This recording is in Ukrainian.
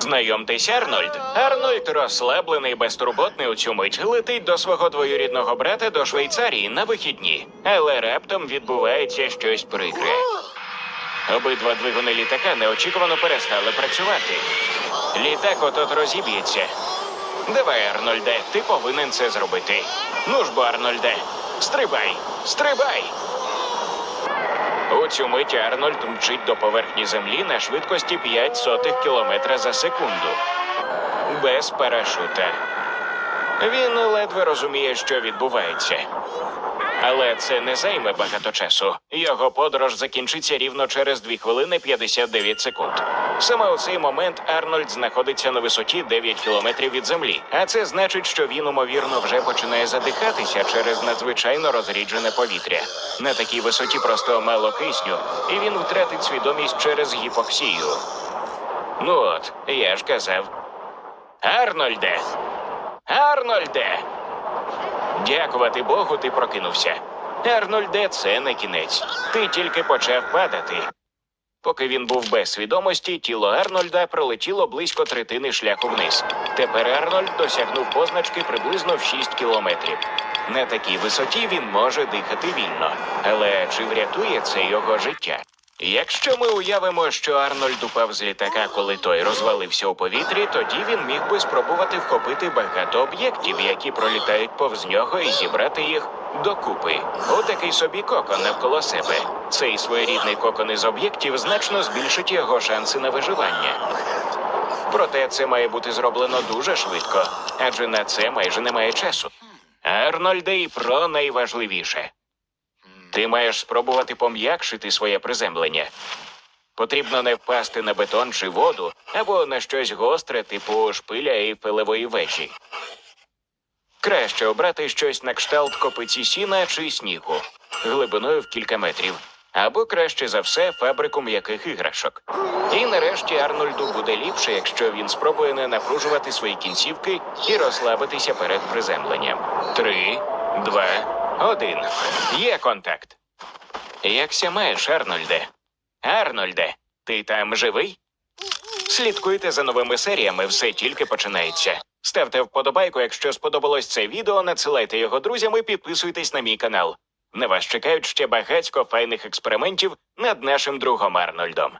Знайомтесь, Арнольд. Арнольд розслаблений, безтурботний у цю мить, летить до свого двоюрідного брата до Швейцарії на вихідні. Але раптом відбувається щось прикре. Обидва двигуни літака неочікувано перестали працювати. Літак отот розіб'ється. Давай, Арнольде, ти повинен це зробити. Ну ж бо, Арнольде, стрибай, стрибай. Цю мить Арнольд мчить до поверхні землі на швидкості 5 сотих кілометра за секунду. Без парашута. Він ледве розуміє, що відбувається. Але це не займе багато часу. Його подорож закінчиться рівно через 2 хвилини 59 секунд. Саме у цей момент Арнольд знаходиться на висоті 9 кілометрів від землі, а це значить, що він умовірно вже починає задихатися через надзвичайно розріджене повітря. На такій висоті просто мало кисню, і він втратить свідомість через гіпоксію. Ну от, я ж казав. Арнольде! Арнольде! Дякувати Богу, ти прокинувся. Арнольде, це не кінець. Ти тільки почав падати. Поки він був без свідомості, тіло Арнольда пролетіло близько третини шляху вниз. Тепер Арнольд досягнув позначки приблизно в 6 кілометрів. На такій висоті він може дихати вільно. Але чи врятує це його життя? Якщо ми уявимо, що Арнольд упав з літака, коли той розвалився у повітрі, тоді він міг би спробувати вхопити багато об'єктів, які пролітають повз нього, і зібрати їх докупи. Отакий собі кокон навколо себе. Цей своєрідний кокон із об'єктів значно збільшить його шанси на виживання. Проте це має бути зроблено дуже швидко, адже на це майже немає часу. Арнольде і про найважливіше. Ти маєш спробувати пом'якшити своє приземлення. Потрібно не впасти на бетон чи воду або на щось гостре, типу шпиля Ейфелевої вежі. Краще обрати щось на кшталт копиці сіна чи снігу, глибиною в кілька метрів, або краще за все фабрику м'яких іграшок. І нарешті Арнольду буде ліпше, якщо він спробує не напружувати свої кінцівки і розслабитися перед приземленням. Три, два, один. Є контакт. Якся маєш, Арнольде? Арнольде, ти там живий? Слідкуйте за новими серіями, все тільки починається. Ставте вподобайку, якщо сподобалось це відео, надсилайте його друзям і підписуйтесь на мій канал. На вас чекають ще багатько файних експериментів над нашим другом Арнольдом.